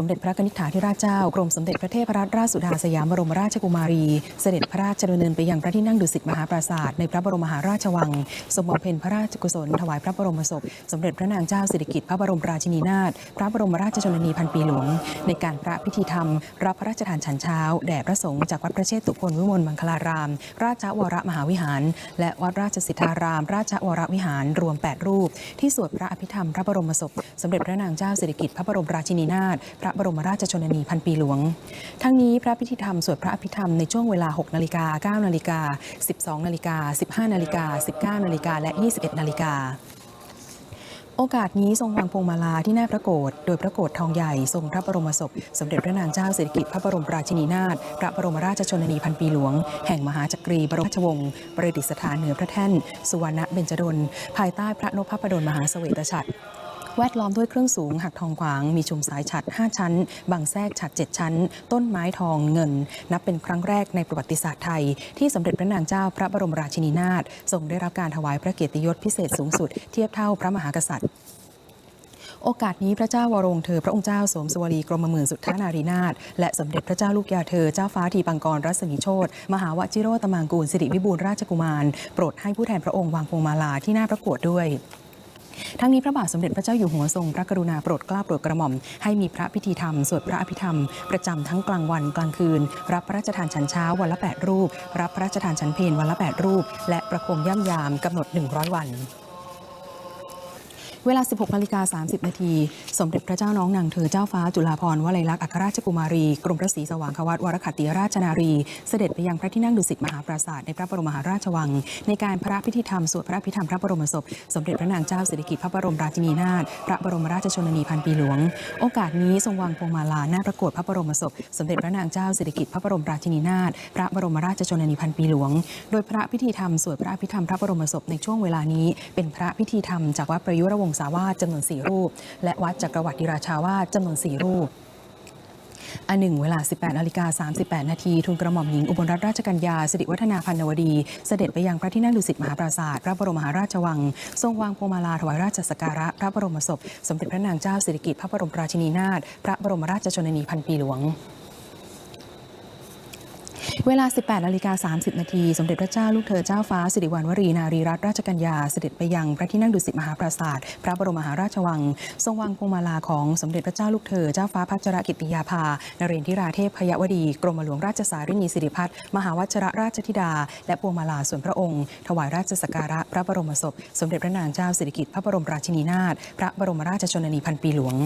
สมเด็จพระนิธิถาธิราชเจ้ากรมสมเด็จพระเทพรัตนราชสุดาสยามบรมราชกุมารี เสด็จพระราชดำเนินไปยังพระที่นั่งดุสิตมหาปราสาทในพระบรมมหาราชวังทรงบำเพ็ญพระราชกุศลถวายพระบรมศพ สมเด็จพระนางเจ้าสิริกิติ์พระบรมราชินีนาถพระบรมราชชนนีพันปีหลวง ในการพระพิธีธรรม รับพระราชทานฉันเช้าแด่พระสงฆ์จากวัดพระเชตุพนวิมลมังคลาราม ราชวรมหาวิหาร และวัดราชสิทธาราม ราชวรวิหารรวม 8 รูป ที่สวดพระอภิธรรมพระบรมศพ สมเด็จพระนางเจ้าสิริกิติ์พระบรมราชินีนาถพระบรมราชชนนีพันปีหลวง ทั้งนี้พระพิธีธรรมสวดพระอภิธรรมในช่วงเวลา 6 นาฬิกา 9 นาฬิกา 12 นาฬิกา 15 นาฬิกา 19 นาฬิกา และ 21 นาฬิกาโอกาสนี้ทรงวางพวงมาลาที่หน้าพระโกศโดยพระโกศทองใหญ่ทรงพระบรมศพ สมเด็จพระนางเจ้าสิริกิติ์พระบรมราชินีนาถพระบรมราชชนนีพันปีหลวง แห่งมหาจักรีบรมราชวงศ์ประดิษฐานเหนือพระแท่น สุวรรณเบญจดลภายใต้พระนพพระดลมหาเสวตฉัตร แวดล้อมด้วยเครื่องสูง หักทองขวาง มีชุมสายฉัด 5 ชั้น บางแทรกฉัด 7 ชั้น ต้นไม้ทองเงิน นับเป็นครั้งแรกในประวัติศาสตร์ไทย ที่สมเด็จพระนางเจ้าพระบรมราชินีนาถทรงได้รับการถวายพระเกียรติยศพิเศษสูงสุด เทียบเท่าพระมหากษัตริย์โอกาสนี้พระเจ้าวรวงเธอพระองค์เจ้าสมสวรีกรมหมื่นสุทธานารีนาถและสมเด็จพระเจ้าลูกยาเธอเจ้าฟ้าทีปังกรรัศมีโชตมหาวชิโรตมังกูลสิริวิบูลราชกุมาร โปรดให้ผู้แทนพระองค์วางพวงมาลาที่หน้าพระโกศด้วย ทั้งนี้พระบาทสมเด็จพระเจ้าอยู่หัวทรงพระกรุณาโปรดเกล้าโปรดกระหม่อม ให้มีพระพิธีธรรมสวดพระอภิธรรม ประจำทั้งกลางวันกลางคืน รับพระราชทานฉันเช้าวันละ 8 รูป รับพระราชทานฉันเพลวันละ 8 รูป และประโคมย่ำยามกำหนด 100 วัน เวลา 16นาฬิกา30 นาที สมเด็จพระเจ้าน้องนางเธอเจ้าฟ้าจุฬาภรณ์วลัยลักษณ์อัครราชกุมารี กรมพระศรีสว่างควัตวรคัตติราชนารี เสด็จไปยังพระที่นั่งดุสิตมหาปราสาทในพระบรมมหาราชวัง ในการพระพิธีธรรมสวดพระอภิธรรมพระบรมศพ สมเด็จพระนางเจ้าสิริกิติ์พระบรมราชินีนาถพระบรมราชชนนีพันปีหลวง โอกาสนี้ทรงวางพวงมาลาหน้าพระโกศพระบรมศพ สมเด็จพระนางเจ้าสิริกิติ์พระบรมราชินีนาถพระบรมราชชนนีพันปีหลวง โดยพระพิธีธรรมสวดพระอภิธรรมพระบรมศพในช่วงเวลานี้เป็นพระพิธีธรรมจากวัดประยุรวงศสาวาสจำนวนสี่รูป และวัดจักรวรรดิราชาวาสจำนวนสี่รูปอันหนึ่งเวลา 18นาฬิกา38 นาทีทุนกระหม่อมหญิงอุบลรัตนราชกัญญาสิริวัฒนาพันนวดี เสด็จไปยังพระที่นั่งดุสิตมหาปราสาท พระบรมมหาราชวัง ทรงวางพวงมาลาถวายราชสักการะ พระบรมศพ สมเด็จพระนางเจ้าสิริกิติ์พระบรมราชินีนาถพระบรมราชชนนีพันปีหลวง เวลา 18นาฬิกา30 นาที สมเด็จพระเจ้าลูกเธอเจ้าฟ้า สิริวัณวรีนารีรัตนราชกัญญา เสด็จไปยังพระที่นั่งดุสิตมหาปราสาท พระบรมมหาราชวัง ทรงวางพวงมาลาของสมเด็จพระเจ้าลูกเธอเจ้าฟ้าพัชรกิติยาภา นเรนทิราเทพพยวดี กรมหลวงราชสารินีสิริพัฒน์มหาวัชระราชธิดา และพวงมาลาส่วนพระองค์ ถวายราชสักการะพระบรมศพ สมเด็จพระนางเจ้าสิริกิติ์พระบรมราชินีนาถ พระบรมราชชนนีพันปีหลวง